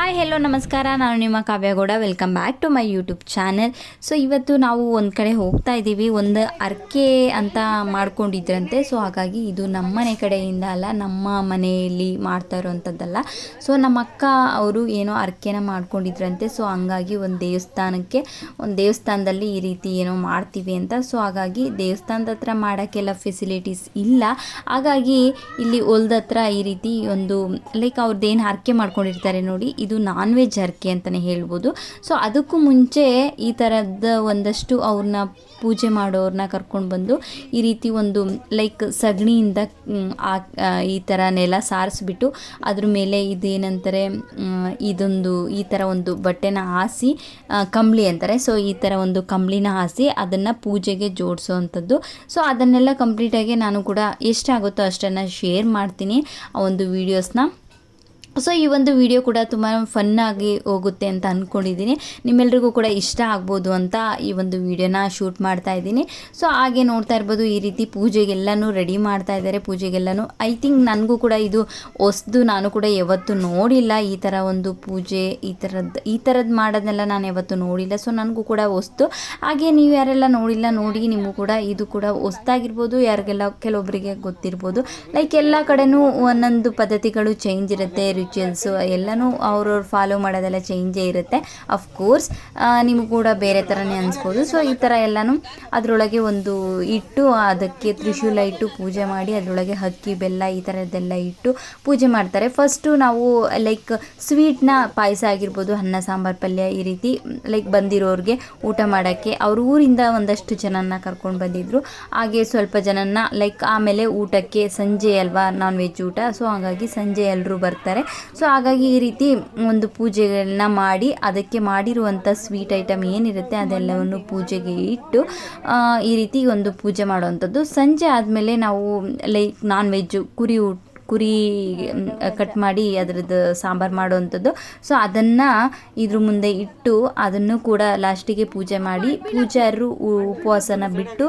Hi hello ನಮಸ್ಕಾರ. ನಾನು ನಿಮ್ಮ Kavya Gowda welcome back to my YouTube channel so ಇವತ್ತು ನಾವು ಒಂದು ಕಡೆ ಹೋಗ್ತಾ ಇದ್ದೀವಿ. ಒಂದು ಅರ್ಕೆ ಅಂತ ಮಾಡ್ಕೊಂಡಿದ್ರಂತೆ. ಸೊ ಹಾಗಾಗಿ ಇದು ನಮ್ಮ ಮನೆ ಕಡೆಯಿಂದ ಅಲ್ಲ, ನಮ್ಮ ಮನೆಯಲ್ಲಿ ಮಾಡ್ತಾ ಇರೋವಂಥದ್ದಲ್ಲ ಸೊ ನಮ್ಮ ಅಕ್ಕ ಅವರು ಏನೋ ಅರ್ಕೆನ ಮಾಡ್ಕೊಂಡಿದ್ರಂತೆ. ಸೊ ಹಂಗಾಗಿ ಒಂದು ದೇವಸ್ಥಾನಕ್ಕೆ, ಒಂದು ದೇವಸ್ಥಾನದಲ್ಲಿ ಈ ರೀತಿ ಏನೋ ಮಾಡ್ತೀವಿ ಅಂತ. ಸೊ ಹಾಗಾಗಿ ದೇವಸ್ಥಾನದ ಹತ್ರ ಮಾಡೋಕ್ಕೆಲ್ಲ ಫೆಸಿಲಿಟೀಸ್ ಇಲ್ಲ. ಹಾಗಾಗಿ ಇಲ್ಲಿ ಹೊಲ್ದ ಹತ್ರ ಈ ರೀತಿ ಒಂದು ಲೈಕ್ ಅವ್ರದ್ದೇನು ಅರ್ಕೆ ಮಾಡ್ಕೊಂಡಿರ್ತಾರೆ ನೋಡಿ ಇದು ನಾನ್ ವೆಜ್ ಹರಕೆ ಅಂತಲೇ ಹೇಳ್ಬೋದು. ಸೊ ಅದಕ್ಕೂ ಮುಂಚೆ ಈ ಥರದ ಒಂದಷ್ಟು ಅವ್ರನ್ನ ಪೂಜೆ ಮಾಡೋರನ್ನ ಕರ್ಕೊಂಡು ಬಂದು ಈ ರೀತಿ ಒಂದು ಲೈಕ್ ಸಗಣಿಯಿಂದ ಈ ಥರ ನೆಲ ಸಾರಿಸ್ಬಿಟ್ಟು ಅದ್ರ ಮೇಲೆ ಇದೇನಂತಾರೆ ಇದೊಂದು ಈ ಥರ ಒಂದು ಬಟ್ಟೆನ ಹಾಸಿ ಕಂಬಳಿ ಅಂತಾರೆ. ಸೊ ಈ ಥರ ಒಂದು ಕಂಬಳಿನ ಹಾಸಿ ಅದನ್ನು ಪೂಜೆಗೆ ಜೋಡಿಸೋವಂಥದ್ದು ಸೊ ಅದನ್ನೆಲ್ಲ ಕಂಪ್ಲೀಟಾಗಿ ನಾನು ಕೂಡ ಎಷ್ಟಾಗುತ್ತೋ ಅಷ್ಟನ್ನು ಶೇರ್ ಮಾಡ್ತೀನಿ ಆ ಒಂದು ವೀಡಿಯೋಸ್ನ ಸೊ ಈ ಒಂದು ವಿಡಿಯೋ ಕೂಡ ತುಂಬ ಫನ್ನಾಗಿ ಹೋಗುತ್ತೆ ಅಂತ ಅಂದ್ಕೊಂಡಿದ್ದೀನಿ ನಿಮ್ಮೆಲ್ರಿಗೂ ಕೂಡ ಇಷ್ಟ ಆಗ್ಬೋದು ಅಂತ ಈ ಒಂದು ವಿಡಿಯೋನ ಶೂಟ್ ಮಾಡ್ತಾ ಇದ್ದೀನಿ. ಸೊ ಹಾಗೆ ನೋಡ್ತಾ ಇರ್ಬೋದು, ಈ ರೀತಿ ಪೂಜೆಗೆಲ್ಲನೂ ರೆಡಿ ಮಾಡ್ತಾ ಇದ್ದಾರೆ. ಪೂಜೆಗೆಲ್ಲನೂ ಐ ಥಿಂಕ್ ನನಗೂ ಕೂಡ ಇದು ಹೊಸ್ದು ನಾನು ಕೂಡ ಯಾವತ್ತೂ ನೋಡಿಲ್ಲ ಈ ಥರ ಒಂದು ಪೂಜೆ, ಈ ಥರದ್ದು ಈ ಥರದ್ದು ಮಾಡೋದನ್ನೆಲ್ಲ ನಾನು ಯಾವತ್ತೂ ನೋಡಿಲ್ಲ. ಸೊ ನನಗೂ ಕೂಡ ಹೊಸ್ತು ಹಾಗೆ ನೀವು ಯಾರೆಲ್ಲ ನೋಡಿಲ್ಲ, ನೋಡಿ ನಿಮಗೂ ಕೂಡ ಇದು ಕೂಡ ಹೊಸ್ದಾಗಿರ್ಬೋದು. ಯಾರಿಗೆಲ್ಲ ಕೆಲವೊಬ್ಬರಿಗೆ ಗೊತ್ತಿರ್ಬೋದು. ಲೈಕ್ ಎಲ್ಲ ಕಡೆನೂ ಒಂದೊಂದು ಪದ್ಧತಿಗಳು ಚೇಂಜ್ ಇರುತ್ತೆ ರಿಚುವಲ್ಸು ಎಲ್ಲನೂ ಅವ್ರವ್ರು ಫಾಲೋ ಮಾಡೋದೆಲ್ಲ ಚೇಂಜೇ ಇರುತ್ತೆ. ಅಫ್ಕೋರ್ಸ್ ನಿಮಗೂ ಕೂಡ ಬೇರೆ ಥರನೇ ಅನಿಸ್ಬೋದು. ಸೊ ಈ ಥರ ಎಲ್ಲನೂ ಅದರೊಳಗೆ ಒಂದು ಇಟ್ಟು, ಅದಕ್ಕೆ ತ್ರಿಶೂಲ ಇಟ್ಟು ಪೂಜೆ ಮಾಡಿ, ಅದರೊಳಗೆ ಹಕ್ಕಿ, ಬೆಲ್ಲ ಈ ಥರದ್ದೆಲ್ಲ ಇಟ್ಟು ಪೂಜೆ ಮಾಡ್ತಾರೆ. ಫಸ್ಟು ನಾವು ಲೈಕ್ ಸ್ವೀಟ್ನ ಪಾಯಸ ಆಗಿರ್ಬೋದು, ಅನ್ನ, ಸಾಂಬಾರು, ಪಲ್ಯ ಈ ರೀತಿ ಲೈಕ್ ಬಂದಿರೋರಿಗೆ ಊಟ ಮಾಡೋಕ್ಕೆ ಅವ್ರ ಊರಿಂದ ಒಂದಷ್ಟು ಜನನ ಕರ್ಕೊಂಡು ಬಂದಿದ್ರು. ಹಾಗೆ ಸ್ವಲ್ಪ ಜನನ ಲೈಕ್ ಆಮೇಲೆ ಊಟಕ್ಕೆ ಸಂಜೆ ಅಲ್ವಾ ನಾನ್ ವೆಜ್ ಊಟ. ಸೊ ಹಾಗಾಗಿ ಸಂಜೆ ಎಲ್ಲರೂ ಬರ್ತಾರೆ. ಸೊ ಹಾಗಾಗಿ ಈ ರೀತಿ ಒಂದು ಪೂಜೆಗಳನ್ನ ಮಾಡಿ, ಅದಕ್ಕೆ ಮಾಡಿರುವಂಥ ಸ್ವೀಟ್ ಐಟಮ್ ಏನಿರುತ್ತೆ ಅದೆಲ್ಲವನ್ನು ಪೂಜೆಗೆ ಇಟ್ಟು ಈ ರೀತಿ ಒಂದು ಪೂಜೆ ಮಾಡುವಂಥದ್ದು. ಸಂಜೆ ಆದಮೇಲೆ ನಾವು ಲೈಕ್ ನಾನ್ ವೆಜ್ಜು ಕುರಿ ಕುರಿ ಕಟ್ ಮಾಡಿ ಅದರದ್ದು ಸಾಂಬಾರು ಮಾಡುವಂಥದ್ದು. ಸೊ ಅದನ್ನು ಇದ್ರ ಮುಂದೆ ಇಟ್ಟು ಅದನ್ನು ಕೂಡ ಲಾಸ್ಟಿಗೆ ಪೂಜೆ ಮಾಡಿ ಪೂಜಾರರು ಉಪವಾಸನ ಬಿಟ್ಟು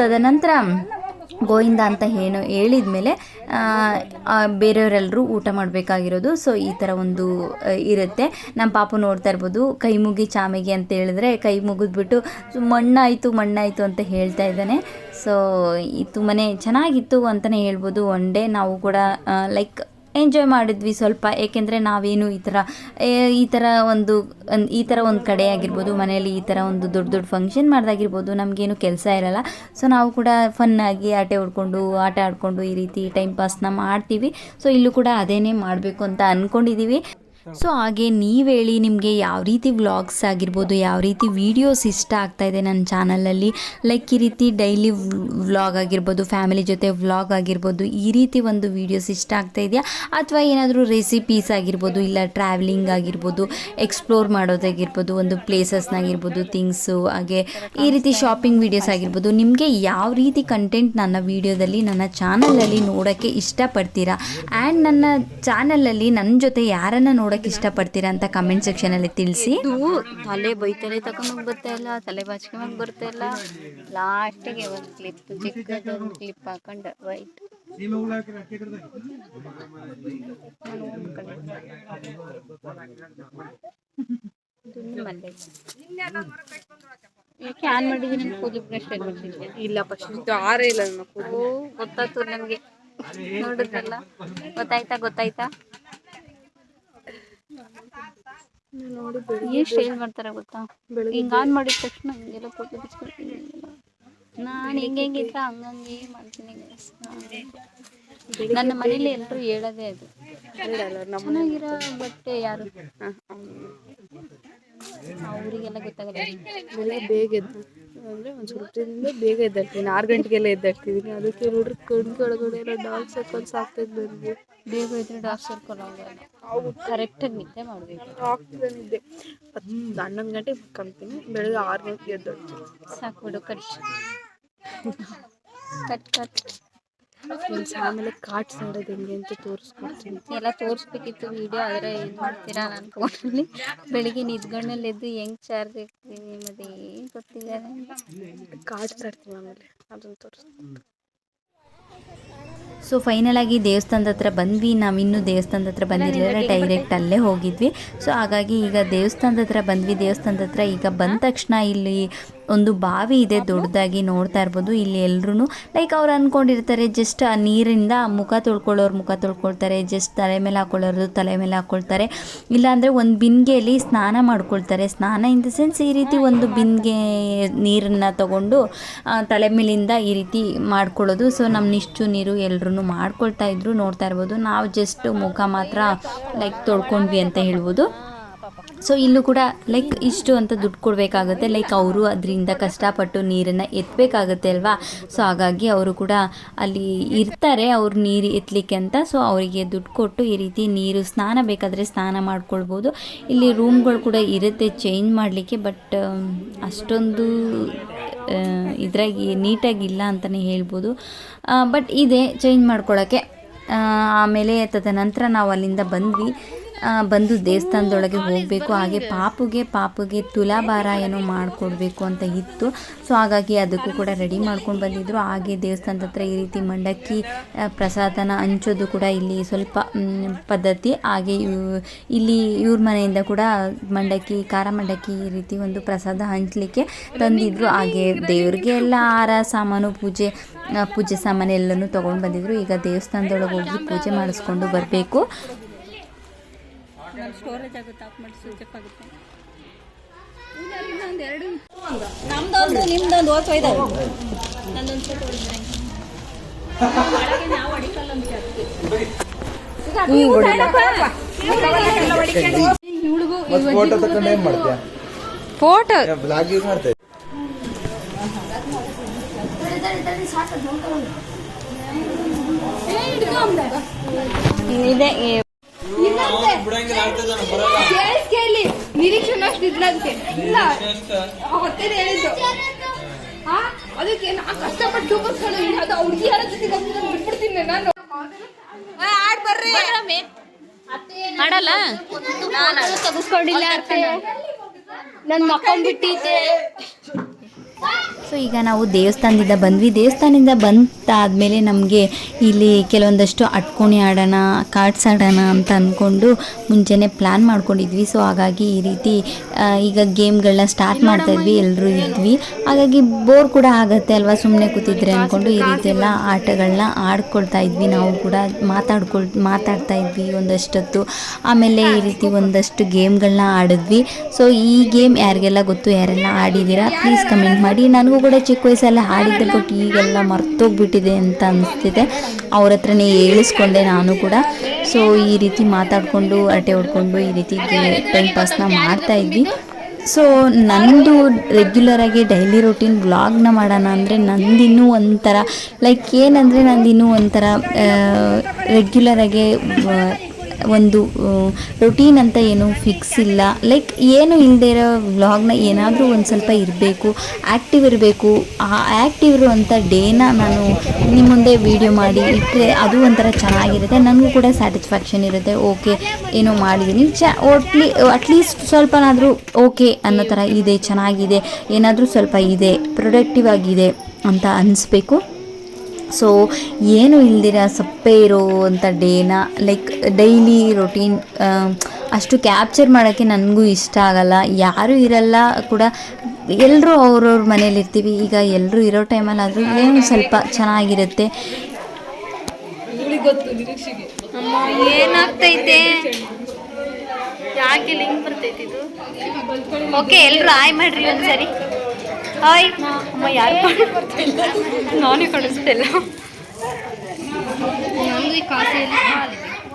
ತದನಂತರ ಗೋವಿಂದ ಅಂತ ಏನು ಹೇಳಿದ ಮೇಲೆ ಬೇರೆಯವರೆಲ್ಲರೂ ಊಟ ಮಾಡಬೇಕಾಗಿರೋದು. ಸೊ ಈ ಥರ ಒಂದು ಇರುತ್ತೆ. ನಮ್ಮ ಪಾಪು ನೋಡ್ತಾ ಇರ್ಬೋದು, ಕೈ ಮುಗಿ ಚಾಮಿಗೆ ಅಂತ ಹೇಳಿದ್ರೆ ಕೈ ಮುಗಿದ್ಬಿಟ್ಟು ಮಣ್ಣಾಯಿತು ಮಣ್ಣಾಯಿತು ಅಂತ ಹೇಳ್ತಾ ಇದ್ದಾನೆ. ಸೊ ತುಂಬಾ ಚೆನ್ನಾಗಿತ್ತು ಅಂತಲೇ ಹೇಳ್ಬೋದು. ಒನ್ ಡೇ ನಾವು ಕೂಡ ಲೈಕ್ ಎಂಜಾಯ್ ಮಾಡಿದ್ವಿ ಸ್ವಲ್ಪ, ಏಕೆಂದರೆ ನಾವೇನು ಈ ಥರ ಈ ಥರ ಒಂದು ಈ ಥರ ಒಂದು ಕಡೆ ಆಗಿರ್ಬೋದು, ಮನೆಯಲ್ಲಿ ಈ ಥರ ಒಂದು ದೊಡ್ಡ ದೊಡ್ಡ ಫಂಕ್ಷನ್ ಮಾಡ್ದಾಗಿರ್ಬೋದು, ನಮಗೇನು ಕೆಲಸ ಇರಲ್ಲ. ಸೊ ನಾವು ಕೂಡ ಫನ್ನಾಗಿ ಆಟೆ ಹೊಡ್ಕೊಂಡು, ಆಟ ಆಡಿಕೊಂಡು ಈ ರೀತಿ ಟೈಮ್ ಪಾಸ್ನ ಮಾಡ್ತೀವಿ. ಸೊ ಇಲ್ಲೂ ಕೂಡ ಅದೇನೇ ಮಾಡಬೇಕು ಅಂತ ಅಂದ್ಕೊಂಡಿದ್ದೀವಿ ಸೊ ಹಾಗೆ ನೀವು ಹೇಳಿ ನಿಮಗೆ ಯಾವ ರೀತಿ ವ್ಲಾಗ್ಸ್ ಆಗಿರ್ಬೋದು, ಯಾವ ರೀತಿ ವೀಡಿಯೋಸ್ ಇಷ್ಟ ಆಗ್ತಾ ಇದೆ ನನ್ನ ಚಾನಲಲ್ಲಿ ಲೈಕ್ ಈ ರೀತಿ ಡೈಲಿ ವ್ಲಾಗ್ ಆಗಿರ್ಬೋದು ಫ್ಯಾಮಿಲಿ ಜೊತೆ ವ್ಲಾಗ್ ಆಗಿರ್ಬೋದು, ಈ ರೀತಿ ಒಂದು ವೀಡಿಯೋಸ್ ಇಷ್ಟ ಆಗ್ತಾ ಇದೆಯಾ? ಅಥವಾ ಏನಾದರೂ ರೆಸಿಪೀಸ್ ಆಗಿರ್ಬೋದು, ಇಲ್ಲ ಟ್ರಾವೆಲಿಂಗ್ ಆಗಿರ್ಬೋದು ಎಕ್ಸ್ಪ್ಲೋರ್ ಮಾಡೋದಾಗಿರ್ಬೋದು, ಒಂದು ಪ್ಲೇಸಸ್ನಾಗಿರ್ಬೋದು ಥಿಂಗ್ಸು ಹಾಗೆ ಈ ರೀತಿ ಶಾಪಿಂಗ್ ವೀಡಿಯೋಸ್ ಆಗಿರ್ಬೋದು, ನಿಮಗೆ ಯಾವ ರೀತಿ ಕಂಟೆಂಟ್ ನನ್ನ ವೀಡಿಯೋದಲ್ಲಿ ನನ್ನ ಚಾನಲಲ್ಲಿ ನೋಡೋಕ್ಕೆ ಇಷ್ಟಪಡ್ತೀರಾ? ಆ್ಯಂಡ್ ನನ್ನ ಚಾನಲಲ್ಲಿ ನನ್ನ ಜೊತೆ ಯಾರನ್ನು ನೋಡೋಕ್ಕೆ ಇಷ್ಟಪಡ್ತೀರಾ ಅಂತ ಕಮೆಂಟ್ ಸೆಕ್ಷನಲ್ಲಿ ತಿಳಿಸಿ. ತಲೆ ಬೈತಲೆ ತಗೊಂಡೋಗಿ ಬರ್ತಾ ಇಲ್ಲ ತಲೆ ಬಾಚ್ಕೊಂಡ್ ಬರ್ತಾ ಇಲ್ಲ. ಲಾಸ್ಟಿಗೆ ಒಂದು ಕ್ಲಿಪ್ ಚಿಕ್ಕದೊಂದು ಕ್ಲಿಪ್ ಹಾಕೊಂಡು ವೈಟ್ ಆನ್ ಮಾಡಿದ್ದೀನಿ ಕೂದಲು ಬ್ರಷ್ ಮಾಡ್ತಿದ್ದೆ ಇಲ್ಲ ಫಸ್ಟ್ ಇದು ಆರೇ ಇಲ್ಲ ನನ್ನ ಕೂದಲು. ಓ ಗೊತ್ತಾಯ್ತು ನನಗೆ ನೋಡಿದ್ರಲ್ಲ? ಗೊತ್ತಾಯ್ತಾ ಗೊತ್ತಾಯ್ತಾ? ಎಷ್ಟು ಸ್ಟೈಲ್ ಮಾಡ್ತಾರೆ ಗೊತ್ತಾ? ಹಿಂಗ ಆನ್ ಮಾಡಿದ ತಕ್ಷಣ ಹಿಂಗೆಲ್ಲ ಫೋಟೋ ಬಿಚ್ಕೊಂಡು ನಾನು ಹಿಂಗೆ ಹೆಂಗಿತ್ತ ಹಂಗಂಗೆ ಮಾಡ್ತೀನಿ. ನನ್ನ ಮನೇಲಿ ಎಲ್ಲರೂ ಹೇಳದೇ ಅದು. ಚೆನ್ನಾಗಿರೋ ಬಟ್ಟೆ ಯಾರು? ಅವರಿಗೆಲ್ಲ ಗೊತ್ತಾಗಲ್ಲ ಬೇಗ ಅಂದ್ರೆ ಒಂದು ಸ್ವಲ್ಪ ದಿನದಿಂದ ಬೇಗ ಎದ್ದಾಡ್ತೀನಿ ಆರು ಗಂಟೆಗೆಲ್ಲ ಎದ್ದಾಡ್ತಿದ್ದೀನಿ ಅದಕ್ಕೆ ನೋಡ್ರಿ ಕಣ್ಣು ಕೆಳಗಡೆ ಎಲ್ಲ ಡಾರ್ಕ್ ಸರ್ಕಲ್ಸ್ ಆಗ್ತದೆ ಬಂದ್ವಿ ಬೇಗ ಇದ್ರೆ ಡಾರ್ಕ್ ಸರ್ಕಲ್ ಆಗಲ್ಲ. ಕರೆಕ್ಟಾಗಿ ನಿದ್ದೆ ಮಾಡಬೇಕು. ಆಗ್ತಿದೆ ನಿದ್ದೆ. ಹತ್ತು ಹನ್ನೊಂದು ಗಂಟೆಗೆ ಕಂತೀನಿ ಬೆಳಗ್ಗೆ ಆರು ಗಂಟೆಗೆ ಎದ್ದಾಡ್ತೀನಿ ಸಾಕು ಬಿಡು ಕಟ್. Cut cut. ಒಂದು ಆಮೇಲೆ ಕಾಟ್ ಮಾಡೋದು ಹೆಂಗೆ ಅಂತ ತೋರಿಸ್ಕೊಡ್ತೀನಿ. ಎಲ್ಲ ತೋರಿಸ್ಬೇಕಿತ್ತು ವೀಡಿಯೋ ಆದರೆ ಏನು ಮಾಡ್ತೀರಾ ನನ್ನ ಫೋನಲ್ಲಿ ಬೆಳಿಗ್ಗೆ ನಿದ್ಗಣ್ಣಲ್ಲಿ ಎದ್ದು ಹೆಂಗೆ ಚಾರ್ಜ್ ಇರ್ತೀನಿ ಏನು ಗೊತ್ತಿದೆ ಕಾಟ್ ತರ್ತೀನಿ ಆಮೇಲೆ ಅದನ್ನು ತೋರಿಸ್ತೀನಿ ಸೊ ಫೈನಲ್ ಆಗಿ ದೇವಸ್ಥಾನದ ಹತ್ರ ಬಂದ್ವಿ. ನಾವಿನ್ನೂ ದೇವಸ್ಥಾನದ ಹತ್ರ ಬಂದಿರಲಿಲ್ಲ. ಡೈರೆಕ್ಟ್ ಅಲ್ಲೇ ಹೋಗಿದ್ವಿ. ಸೊ ಹಾಗಾಗಿ ಈಗ ದೇವಸ್ಥಾನದ ಹತ್ರ ಬಂದ್ವಿ. ದೇವಸ್ಥಾನದ ಹತ್ರ ಈಗ ಬಂದ ತಕ್ಷಣ ಇಲ್ಲಿ ಒಂದು ಬಾವಿ ಇದೆ ದೊಡ್ಡದಾಗಿ ನೋಡ್ತಾ ಇರ್ಬೋದು. ಇಲ್ಲಿ ಎಲ್ಲರೂ ಲೈಕ್ ಅವ್ರು ಅಂದ್ಕೊಂಡಿರ್ತಾರೆ ಜಸ್ಟ್ ಆ ನೀರಿಂದ ಮುಖ ತೊಳ್ಕೊಳ್ಳೋರು ಮುಖ ತೊಳ್ಕೊಳ್ತಾರೆ ಜಸ್ಟ್ ತಲೆ ಮೇಲೆ ಹಾಕೊಳ್ಳೋರು ತಲೆ ಮೇಲೆ ಹಾಕ್ಕೊಳ್ತಾರೆ ಇಲ್ಲಾಂದರೆ ಒಂದು ಬಿಂದಿಗೆಯಲ್ಲಿ ಸ್ನಾನ ಮಾಡ್ಕೊಳ್ತಾರೆ. ಸ್ನಾನ ಇನ್ ದ ಸೆನ್ಸ್ ಈ ರೀತಿ ಒಂದು ಬಿಂದಿಗೆ ನೀರನ್ನು ತಗೊಂಡು ತಲೆ ಮೇಲಿಂದ ಈ ರೀತಿ ಮಾಡ್ಕೊಳ್ಳೋದು. ಸೊ ನಮ್ಮ ನಿಶ್ಚು ನೀರು ಎಲ್ಲರೂ ಮಾಡ್ಕೊಳ್ತಾ ಇದ್ರು ನೋಡ್ತಾ ಇರ್ಬೋದು. ನಾವು ಜಸ್ಟ್ ಮುಖ ಮಾತ್ರ ಲೈಕ್ ತೊಳ್ಕೊಂಡ್ವಿ ಅಂತ ಹೇಳ್ಬೋದು. ಸೊ ಇಲ್ಲೂ ಕೂಡ ಲೈಕ್ ಇಷ್ಟು ಅಂತ ದುಡ್ಡು ಕೊಡಬೇಕಾಗುತ್ತೆ. ಲೈಕ್ ಅವರು ಅದರಿಂದ ಕಷ್ಟಪಟ್ಟು ನೀರನ್ನು ಎತ್ತಬೇಕಾಗುತ್ತೆ ಅಲ್ವಾ? ಸೊ ಹಾಗಾಗಿ ಅವರು ಕೂಡ ಅಲ್ಲಿ ಇರ್ತಾರೆ, ಅವರು ನೀರು ಎತ್ತಲಿಕ್ಕೆ ಅಂತ. ಸೊ ಅವರಿಗೆ ದುಡ್ಡು ಕೊಟ್ಟು ಈ ರೀತಿ ನೀರು, ಸ್ನಾನ ಬೇಕಾದರೆ ಸ್ನಾನ ಮಾಡ್ಕೊಳ್ಬೋದು. ಇಲ್ಲಿ ರೂಮ್ಗಳು ಕೂಡ ಇರುತ್ತೆ, ಚೇಂಜ್ ಮಾಡಲಿಕ್ಕೆ, ಬಟ್ ಅಷ್ಟೊಂದು ಇದ್ರಾಗಿ ನೀಟಾಗಿಲ್ಲ ಅಂತಲೇ ಹೇಳ್ಬೋದು. ಬಟ್ ಇದೆ, ಚೇಂಜ್ ಮಾಡ್ಕೊಳ್ಳೋಕ್ಕೆ ಆಮೇಲೆ ತದನಂತರ ನಾವು ಅಲ್ಲಿಂದ ಬಂದ್ವಿ. ಬಂದು ದೇವಸ್ಥಾನದೊಳಗೆ ಹೋಗಬೇಕು. ಹಾಗೆ ಪಾಪುಗೆ ಪಾಪುಗೆ ತುಲಾಭಾರ ಏನೋ ಮಾಡಿಕೊಡ್ಬೇಕು ಅಂತ ಇತ್ತು. ಸೊ ಹಾಗಾಗಿ ಅದಕ್ಕೂ ಕೂಡ ರೆಡಿ ಮಾಡ್ಕೊಂಡು ಬಂದಿದ್ದರು ಹಾಗೆ ದೇವಸ್ಥಾನದ ಹತ್ರ ಈ ರೀತಿ ಮಂಡಕ್ಕಿ ಪ್ರಸಾದನ ಹಂಚೋದು ಕೂಡ ಇಲ್ಲಿ ಸ್ವಲ್ಪ ಪದ್ಧತಿ. ಹಾಗೆ ಇಲ್ಲಿ ಇವ್ರ ಮನೆಯಿಂದ ಕೂಡ ಮಂಡಕ್ಕಿ, ಖಾರ ಮಂಡಕ್ಕಿ ಈ ರೀತಿ ಒಂದು ಪ್ರಸಾದ ಹಂಚಲಿಕ್ಕೆ ತಂದಿದ್ರು. ಹಾಗೆ ದೇವ್ರಿಗೆ ಎಲ್ಲ ಆಹಾರ, ಸಾಮಾನು, ಪೂಜೆ ಪೂಜೆ ಸಾಮಾನು ಎಲ್ಲನೂ ತೊಗೊಂಡು ಬಂದಿದ್ರು. ಈಗ ದೇವಸ್ಥಾನದೊಳಗೆ ಹೋಗಿ ಪೂಜೆ ಮಾಡಿಸ್ಕೊಂಡು ಬರಬೇಕು. ಸ್ಟೋರೇಜ್ ಆಗುತ್ತೆ ಆಫ್ ಮಾಡಿ ಸ್ವಿಚ್ ಆಫ್ ಆಗುತ್ತೆ ನಮ್ದೊಂದು ನಿಮ್ದೊಂದು ಓದ್ತಾ ಇದ್ದಾವೆ ಮತ್ತ್ ಫೋಟೋ ತಕೊಂಡು ಏನ್ ಮಾಡ್ತೀಯ? ಫೋಟೋ ಬ್ಲಾಗ್ ಯೂಸ್ ಮಾಡ್ತಾ ಇದೆ ಕೇಳಿ. ನಿರೀಕ್ಷಣೆ ಅಷ್ಟು ಇದ್ಲಂತೆ ಇಲ್ಲ. ಹೊತ್ತೇನೆ ಹೇಳಿದ್ದು. ಆ, ಅದಕ್ಕೆ ನಾ ಕಷ್ಟಪಟ್ಟು ಕೂತ್ಕೊಂಡು ಅದು ಹುಡುಗಿ ಯಾರ ಜೊತೆ ಬಿಟ್ಬಿಡ್ತೀನಿ ನಾನು. ಆಡ್ ಬರ್ರಿ. ಮಾಡಲ್ಲ? ನಾನು. ತೆಗೆಸ್ಕೊಂಡಿಲ್ಲ ನನ್ನ ಮಕ್ಕೊಂಡ್ಬಿಟ್ಟಿದ್ದೆ ಸೊ ಈಗ ನಾವು ದೇವಸ್ಥಾನದಿಂದ ಬಂದ್ವಿ. ದೇವಸ್ಥಾನದಿಂದ ಬಂದಾದಮೇಲೆ ನಮಗೆ ಇಲ್ಲಿ ಕೆಲವೊಂದಷ್ಟು ಅಟ್ಕೋಣಿ ಆಡೋಣ ಕಾರ್ಡ್ಸ್ ಆಡೋಣ ಅಂತ ಅಂದ್ಕೊಂಡು ಮುಂಚೆನೆ ಪ್ಲ್ಯಾನ್ ಮಾಡ್ಕೊಂಡಿದ್ವಿ. ಸೊ ಹಾಗಾಗಿ ಈ ರೀತಿ ಈಗ ಗೇಮ್ಗಳನ್ನ ಸ್ಟಾರ್ಟ್ ಮಾಡ್ತಾ ಇದ್ವಿ ಎಲ್ಲರೂ ಇದ್ವಿ. ಹಾಗಾಗಿ ಬೋರ್ ಕೂಡ ಆಗುತ್ತೆ ಅಲ್ವಾ? ಸುಮ್ಮನೆ ಕೂತಿದ್ರೆ ಅಂದ್ಕೊಂಡು ಈ ರೀತಿ ಎಲ್ಲ ಆಟಗಳನ್ನ ಆಡ್ಕೊಳ್ತಾ ಇದ್ವಿ ನಾವು ಕೂಡ ಮಾತಾಡ್ಕೊಳ್ ಮಾತಾಡ್ತಾ ಇದ್ವಿ ಒಂದಷ್ಟೊತ್ತು. ಆಮೇಲೆ ಈ ರೀತಿ ಒಂದಷ್ಟು ಗೇಮ್ಗಳನ್ನ ಆಡಿದ್ವಿ. ಸೊ ಈ ಗೇಮ್ ಯಾರಿಗೆಲ್ಲ ಗೊತ್ತು, ಯಾರೆಲ್ಲ ಆಡಿದ್ದೀರಾ ಪ್ಲೀಸ್ ಕಮೆಂಟ್ ಮಾಡಿ. ನನಗೂ ಕೂಡ ಚಿಕ್ಕ ವಯಸ್ಸಲ್ಲಿ ಹಾಡಿದ್ದೆ ಬಟ್ ಈಗೆಲ್ಲ ಮರ್ತೋಗ್ಬಿಟ್ಟಿದೆ ಅಂತ ಅನಿಸ್ತಿದೆ. ಅವ್ರ ಹತ್ರನೇ ಹೇಳಿಸ್ಕೊಂಡೆ ನಾನು ಕೂಡ. ಸೊ ಈ ರೀತಿ ಮಾತಾಡಿಕೊಂಡು ಅಟೆ ಹೊಡ್ಕೊಂಡು ಈ ರೀತಿ ಟೈಮ್ ಪಾಸ್ನ ಮಾಡ್ತಾ ಇದ್ವಿ. ಸೊ ನಂದು ರೆಗ್ಯುಲರಾಗಿ ಡೈಲಿ ರೊಟೀನ್ ವ್ಲಾಗ್ನ ಮಾಡೋಣ ಅಂದರೆ ನಂದಿನ್ನೂ ಒಂಥರ ಲೈಕ್ ಏನಂದರೆ ನಂದಿನ್ನೂ ಒಂಥರ ರೆಗ್ಯುಲರಾಗಿ ಒಂದು ರೊಟೀನ್ ಅಂತ ಏನು ಫಿಕ್ಸ್ ಇಲ್ಲ. ಲೈಕ್ ಏನು ಇಲ್ಲದೆ ಇರೋ ವ್ಲಾಗ್ನ ಏನಾದರೂ ಒಂದು ಸ್ವಲ್ಪ ಇರಬೇಕು ಆ್ಯಕ್ಟಿವ್ ಇರಬೇಕು. ಆ ಆ್ಯಕ್ಟಿವ್ ಇರುವಂಥ ಡೇನ ನಾನು ನಿಮ್ಮ ಮುಂದೆ ವೀಡಿಯೋ ಮಾಡಿ ಇಟ್ಟರೆ ಅದು ಒಂಥರ ಚೆನ್ನಾಗಿರುತ್ತೆ. ನನಗೂ ಕೂಡ ಸ್ಯಾಟಿಸ್ಫ್ಯಾಕ್ಷನ್ ಇರುತ್ತೆ. ಓಕೆ ಏನೋ ಮಾಡಿದ್ದೀನಿ ಚ, ಒಟ್ಲಿ ಅಟ್ಲೀಸ್ಟ್ ಸ್ವಲ್ಪನಾದರೂ ಓಕೆ ಅನ್ನೋ ಥರ ಇದೆ, ಚೆನ್ನಾಗಿದೆ. ಏನಾದರೂ ಸ್ವಲ್ಪ ಇದೆ ಪ್ರೊಡಕ್ಟಿವ್ ಆಗಿದೆ ಅಂತ ಅನಿಸ್ಬೇಕು. ಸೊ ಏನು ಇಲ್ದಿರ ಸಪ್ಪೆ ಇರೋವಂಥ ಡೇನ ಲೈಕ್ ಡೈಲಿ ರೊಟೀನ್ ಅಷ್ಟು ಕ್ಯಾಪ್ಚರ್ ಮಾಡೋಕ್ಕೆ ನನಗೂ ಇಷ್ಟ ಆಗಲ್ಲ. ಯಾರೂ ಇರಲ್ಲ ಕೂಡ. ಎಲ್ಲರೂ ಅವ್ರವ್ರ ಮನೇಲಿ ಇರ್ತೀವಿ. ಈಗ ಎಲ್ಲರೂ ಇರೋ ಟೈಮಲ್ಲಿ ಆದರೂ ಏನು ಸ್ವಲ್ಪ ಚೆನ್ನಾಗಿರುತ್ತೆ. ಏನಾಗ್ತೈತೆ? ಲಿಂಕ್ ಬರ್ತೈತಿ ಇದು? ಓಕೆ ಎಲ್ಲರೂ ಆಯ್ ಮಾಡ್ರಿ ಒಂದ್ಸರಿ. ಹಾಯ್. ಅಮ್ಮ ಯಾರು ನಾನೇ ಕಾಣಿಸ್ತಿಲ್ಲ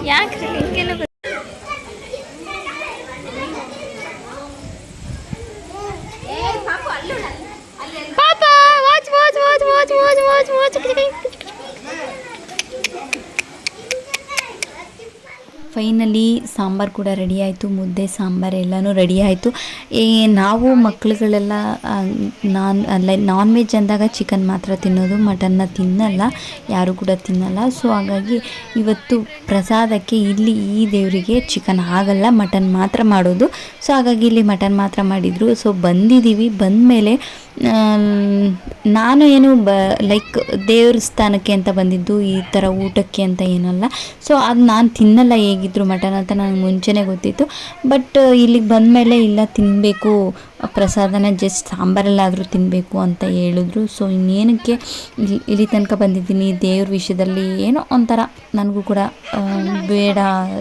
ಯಾಕೆ ಹಿಂಗೆಲ್ಲ ಫೈನಲಿ ಸಾಂಬಾರು ಕೂಡ ರೆಡಿ ಆಯಿತು, ಮುದ್ದೆ, ಸಾಂಬಾರು ಎಲ್ಲನೂ ರೆಡಿ ಆಯಿತು. ಏ, ನಾವು ಮಕ್ಕಳುಗಳೆಲ್ಲ ನಾನ್, ಅಲ್ಲ ನಾನ್ ವೆಜ್ ಅಂದಾಗ ಚಿಕನ್ ಮಾತ್ರ ತಿನ್ನೋದು ಮಟನ್ನ ತಿನ್ನಲ್ಲ, ಯಾರು ಕೂಡ ತಿನ್ನಲ್ಲ. ಸೊ ಹಾಗಾಗಿ ಇವತ್ತು ಪ್ರಸಾದಕ್ಕೆ ಇಲ್ಲಿ ಈ ದೇವರಿಗೆ ಚಿಕನ್ ಆಗಲ್ಲ ಮಟನ್ ಮಾತ್ರ ಮಾಡೋದು. ಸೊ ಹಾಗಾಗಿ ಇಲ್ಲಿ ಮಟನ್ ಮಾತ್ರ ಮಾಡಿದರು. ಸೊ ಬಂದಿದ್ದೀವಿ. ಬಂದಮೇಲೆ ನಾನು ಏನು ಬ ಲೈಕ್ ದೇವ್ರ ಸ್ಥಾನಕ್ಕೆ ಅಂತ ಬಂದಿದ್ದು ಈ ಥರ ಊಟಕ್ಕೆ ಅಂತ ಏನಲ್ಲ. ಸೊ ಅದು ನಾನು ತಿನ್ನಲ್ಲ ಹೇಗಿದ್ರು ಮಟನ್ ಅಂತ ನನಗೆ ಮುಂಚೆನೇ ಗೊತ್ತಿತ್ತು. ಬಟ್ ಇಲ್ಲಿಗೆ ಬಂದಮೇಲೆ ಇಲ್ಲ ತಿನ್ನಬೇಕು ಪ್ರಸಾದನ ಜಸ್ಟ್ ಸಾಂಬಾರಲ್ಲಾದರೂ ತಿನ್ನಬೇಕು ಅಂತ ಹೇಳಿದ್ರು. ಸೊ ಇನ್ನೇನಕ್ಕೆ ಇಲ್ಲಿ ಇಲ್ಲಿ ತನಕ ಬಂದಿದ್ದೀನಿ. ದೇವ್ರ ವಿಷಯದಲ್ಲಿ ಏನೋ ಒಂಥರ ನನಗೂ ಕೂಡ ಬೇಡ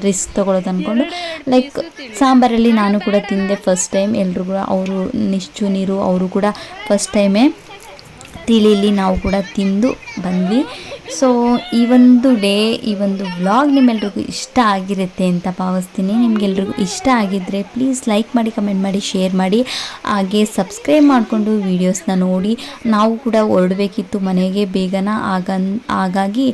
ರಿಸ್ಕ್ ತೊಗೊಳೋದು ಅಂದ್ಕೊಂಡು ಲೈಕ್ ಸಾಂಬಾರಲ್ಲಿ ನಾನು ಕೂಡ ತಿಂದೆ ಫಸ್ಟ್ ಟೈಮ್ ಎಲ್ಲರೂ ಕೂಡ, ಅವರು ನಿಶ್ಚು ನೀರು ಅವರು ಕೂಡ ಫಸ್ಟ್ ಟೈಮೇ ತಿಳಿಲಿ ನಾವು ಕೂಡ ತಿಂದು ಬಂದ್ವಿ. ಸೊ ಈ ಒಂದು ಡೇ ಈ ಒಂದು ವ್ಲಾಗ್ ನಿಮ್ಮೆಲ್ರಿಗೂ ಇಷ್ಟ ಆಗಿರುತ್ತೆ ಅಂತ ಭಾವಿಸ್ತೀನಿ. ನಿಮಗೆಲ್ರಿಗೂ ಇಷ್ಟ ಆಗಿದ್ದರೆ ಪ್ಲೀಸ್ ಲೈಕ್ ಮಾಡಿ ಕಮೆಂಟ್ ಮಾಡಿ ಶೇರ್ ಮಾಡಿ. ಹಾಗೆ ಸಬ್ಸ್ಕ್ರೈಬ್ ಮಾಡಿಕೊಂಡು ವೀಡಿಯೋಸ್ನ ನೋಡಿ. ನಾವು ಕೂಡ ಹೊರಡಬೇಕಿತ್ತು ಮನೆಗೆ ಬೇಗನ. ಆಗ ಹಾಗಾಗಿ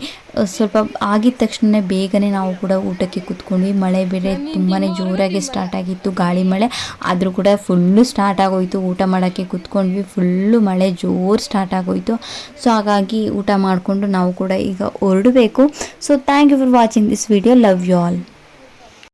ಸ್ವಲ್ಪ ಆಗಿದ ತಕ್ಷಣ ಬೇಗನೆ ನಾವು ಕೂಡ ಊಟಕ್ಕೆ ಕೂತ್ಕೊಂಡ್ವಿ. ಮಳೆ ಬೇರೆ ತುಂಬಾ ಜೋರಾಗಿ ಸ್ಟಾರ್ಟ್ ಆಗಿತ್ತು. ಗಾಳಿ ಮಳೆ. ಆದರೂ ಕೂಡ ಫುಲ್ಲು ಸ್ಟಾರ್ಟ್ ಆಗೋಯ್ತು. ಊಟ ಮಾಡೋಕ್ಕೆ ಕೂತ್ಕೊಂಡ್ವಿ. ಫುಲ್ಲು ಮಳೆ ಜೋರು ಸ್ಟಾರ್ಟ್ ಆಗೋಯ್ತು. ಸೊ ಹಾಗಾಗಿ ಊಟ ಮಾಡಿಕೊಂಡು ನಾವು ಕೂಡ ಈಗ ಹೊರಡಬೇಕು so thank you for watching this video love you all